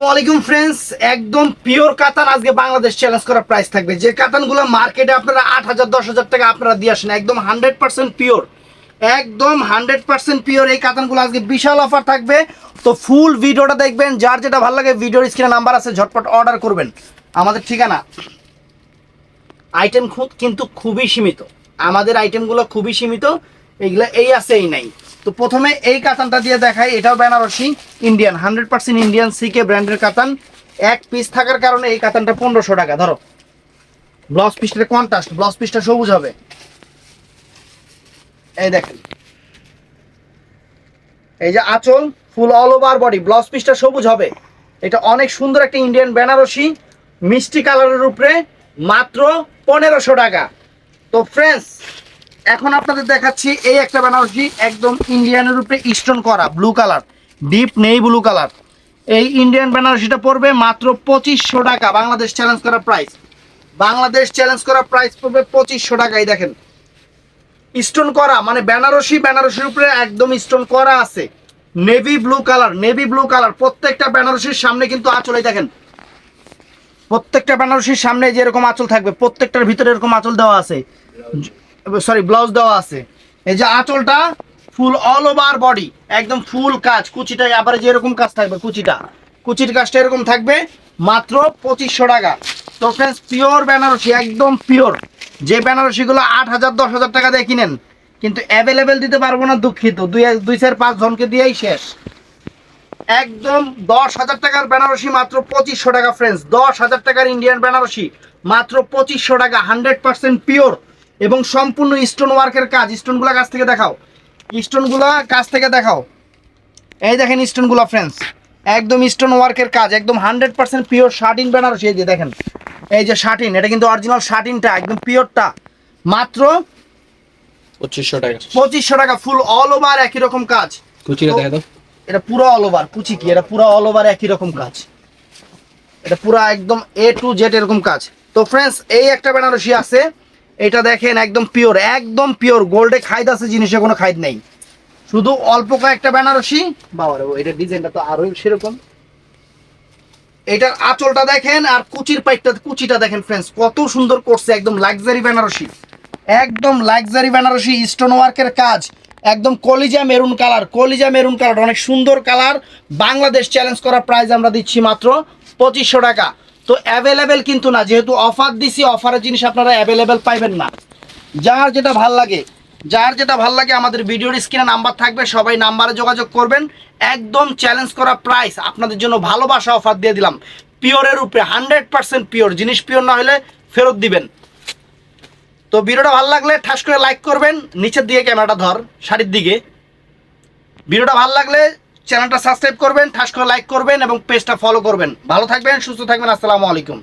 ওয়ালাইকুম ফ্রেন্ডস একদম পিওর কাতান আজকে বাংলাদেশ চ্যালেঞ্জ করা প্রাইস থাকবে। যে কাতানগুলো মার্কেটে আপনারা আট হাজার, দশ হাজার টাকা আপনারা দিয়ে আসেন, একদম হান্ড্রেড পার্সেন্ট পিওর একদম হান্ড্রেড পার্সেন্ট পিওর এই কাতানগুলো আজকে বিশাল অফার থাকবে। তো ফুল ভিডিওটা দেখবেন, যার যেটা ভালো লাগে ভিডিওর স্ক্রিনে নাম্বার আছে, ঝটপট অর্ডার করবেন। আমাদের ঠিকানা? আইটেম কিন্তু খুবই সীমিত। আমাদের আইটেমগুলো খুবই সীমিত এইগুলো এই আছে, এই নাই। তো প্রথমে এই কাতানটা দিয়ে দেখাই, এটাও Banarasi Indian hundred percent Indian CK ব্র্যান্ডের কাতান। এক পিস থাকার কারণে এই কাতানটা পনেরোশো টাকা, ধরো। ব্লাউজ পিসটা কন্ট্রাস্ট ব্লাউজ পিসটা সবুজ হবে। এই দেখেন। এই যে আঁচল full all over body blouse পিসটা সবুজ হবে। এটা অনেক সুন্দর একটা ইন্ডিয়ান বেনারসি, মিষ্টি কালারের উপরে মাত্র পনেরোশো টাকা। তো ফ্রেন্ডস এখন আপনাদের দেখাচ্ছি এই একটা বেনারসি একদম ইন্ডিয়ানের উপরে স্টোন করা ব্লু কালার ডিপ নেই ব্লু কালার এই ইন্ডিয়ান বেনারসিটা পড়বে মাত্র পঁচিশশো টাকা, বাংলাদেশ চ্যালেঞ্জ করা প্রাইস বাংলাদেশ চ্যালেঞ্জ করা প্রাইস পড়বে পঁচিশশো টাকাই দেখেন। স্টোন করা মানে বেনারসি, বেনারসির উপরে একদম স্টোন করা আছে। Navy blue colour navy blue colour প্রত্যেকটা বেনারসির সামনে কিন্তু আঁচলে দেখেন। প্রত্যেকটা বেনারসির সামনে যেরকম আঁচল থাকবে, প্রত্যেকটার ভিতরে এরকম আঁচল দেওয়া আছে। সরি ব্লাউজ দেওয়া আছে। এই যে আঁচলটা ফুল অল ওভার বডি একদম ফুল কাজ, কুচিটা আবার যেরকম কাজ থাকবে, কুচিটা। কুচির কাজটা এরকম থাকবে, মাত্র পঁচিশশো টাকা। তো ফ্রেন্ডস পিওর বেনারসি, একদম পিওর যে বেনারসিগুলো আট হাজার, দশ হাজার টাকা দিয়ে কিনেন, কিন্তু অ্যাভেলেবেল দিতে পারব না, দুঃখিত। দুই দুই চার, পাঁচ জনকে দিয়েই শেষ। একদম দশ হাজার টাকার বেনারসি, মাত্র পঁচিশশো টাকা ফ্রেন্ডস দশ হাজার টাকার ইন্ডিয়ান বেনারসি, মাত্র পঁচিশশো টাকা হান্ড্রেড পার্সেন্ট পিওর এবং সম্পূর্ণ স্টোন ওয়ার্কের কাজ স্টোনগুলো কাছ থেকে দেখাও। স্টোনগুলো কাছ থেকে দেখাও। এই দেখেন স্টোনগুলো ফ্রেন্ডস একদম স্টোন ওয়ার্কের কাজ একদম hundred percent pure satin Banarasi এই যে দেখেন। এই যে শার্টিন এটা কিন্তু অরিজিনাল শার্টিনটা একদম পিওরটা মাত্র পঁচিশশো টাকা। পঁচিশশো টাকা ফুল অল ওভার একই রকম কাজ। কুচিটা দেখা দাও। এটা পুরো অল ওভার কুচি কি? এটা পুরো অল ওভার একই রকম কাজ। এটা পুরো একদম এ টু জেড এরকম কাজ। তো ফ্রেন্ডস এই একটা বেনারসি আছে। এটা দেখেন একদম পিওর একদম পিওর গোল্ডে খাইদ আছে জিনিসে কোনো খাইদ নেই। শুধু অল্প কয়েকটা বেনারসি। বাবার এটা ডিজাইনটা তো আরোই সেরকম। এটার আঁচলটা দেখেন আর কুচির পাইপটা, কুচিটা দেখেন ফ্রেন্ডস কত সুন্দর করছে, একদম লাক্সারি বেনারসি। একদম লাক্সারি বেনারসি স্টোন ওয়ার্কের কাজ। একদম কলিজা মেরুন কালার কলিজা মেরুন কালার অনেক সুন্দর কালার বাংলাদেশ চ্যালেঞ্জ করা প্রাইস আমরা দিচ্ছি মাত্র পঁচিশশো টাকা। তো অ্যাভেলেবেল কিন্তু না। যেহেতু অফার দিছি অফারের জিনিস আপনারা অ্যাভেলেবেল পাইবেন না। যার যেটা ভালো লাগে, যার যেটা ভালো লাগে আমাদের ভিডিওর স্ক্রিনে নাম্বার থাকবে, সবাই নাম্বারে যোগাযোগ করবেন। একদম চ্যালেঞ্জ করা প্রাইস আপনাদের জন্য ভালোবাসা অফার দিয়ে দিলাম। পিওরের উপরে হান্ড্রেড পার্সেন্ট পিওর জিনিস পিওর না হলে ফেরত দিবেন। তো ভিডিওটা ভালো লাগলে ঠাস করে লাইক করবেন, নিচের দিকে ক্যামেরাটা ধর শাড়ির দিকে। ভিডিওটা ভালো লাগলে চ্যানেলটা সাবস্ক্রাইব করবেন, ঠাস করে লাইক করবেন এবং পেজটা ফলো করবেন। ভালো থাকবেন, সুস্থ থাকবেন, আসসালামু আলাইকুম।